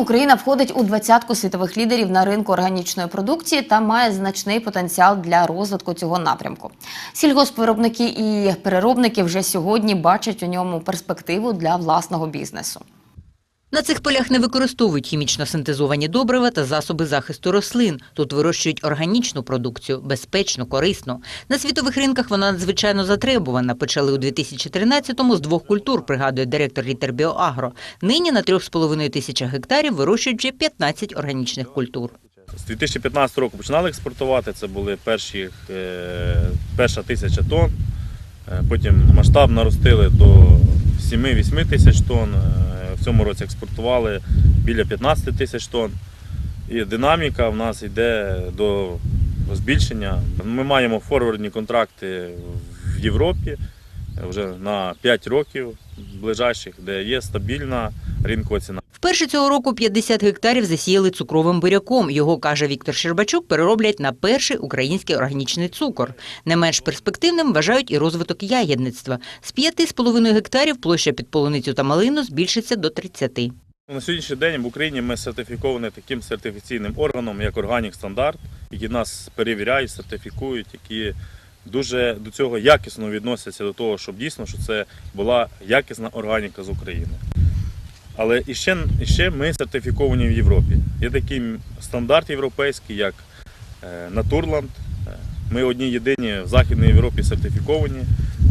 Україна входить у двадцятку світових лідерів на ринку органічної продукції та має значний потенціал для розвитку цього напрямку. Сільгоспвиробники і переробники вже сьогодні бачать у ньому перспективу для власного бізнесу. На цих полях не використовують хімічно синтезовані добрива та засоби захисту рослин. Тут вирощують органічну продукцію, безпечну, корисну. На світових ринках вона надзвичайно затребувана. Почали у 2013-му з двох культур, пригадує директор Літер Біоагро. Нині на 3,5 тисячах гектарів вирощують вже 15 органічних культур. З 2015 року починали експортувати. Це були перші, е, перша тисяча тонн. Е, Потім масштаб наростили до 7-8 тисяч тонн. В цьому році експортували біля 15 тисяч тонн. І динаміка в нас йде до збільшення. Ми маємо форвардні контракти в Європі вже на 5 років ближайших, де є стабільна ринкова ціна. Вперше цього року 50 гектарів засіяли цукровим буряком. Його, каже Віктор Щербачук, перероблять на перший український органічний цукор. Не менш перспективним вважають і розвиток ягідництва. З 5,5 гектарів площа під полуницю та малину збільшиться до 30. На сьогоднішній день в Україні ми сертифіковані таким сертифіційним органом, як Органік Стандарт, які нас перевіряють, сертифікують, які дуже до цього якісно відносяться до того, щоб дійсно що це була якісна органіка з України. Але іще, іще ми сертифіковані в Європі. Є такий стандарт європейський, як е, Натурланд. Е, Ми одні єдині в Західній Європі сертифіковані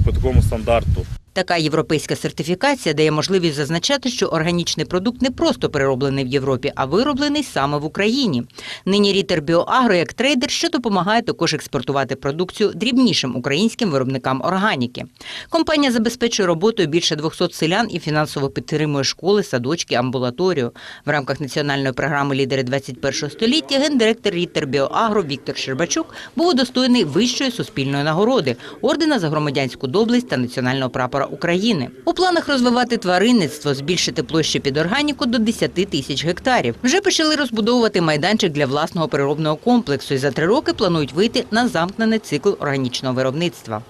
по такому стандарту. Така європейська сертифікація дає можливість зазначати, що органічний продукт не просто перероблений в Європі, а вироблений саме в Україні. Нині Рітер Біоагро як трейдер, що допомагає також експортувати продукцію дрібнішим українським виробникам органіки. Компанія забезпечує роботою більше 200 селян і фінансово підтримує школи, садочки, амбулаторію. В рамках національної програми Лідери 21 століття гендиректор Рітер Біоагро Віктор Щербачук був удостоєний вищої суспільної нагороди ордена за громадянську доблесть та національного прапора України. У планах розвивати тваринництво, збільшити площу під органіку до 10 тисяч гектарів. Вже почали розбудовувати майданчик для власного переробного комплексу і за три роки планують вийти на замкнений цикл органічного виробництва.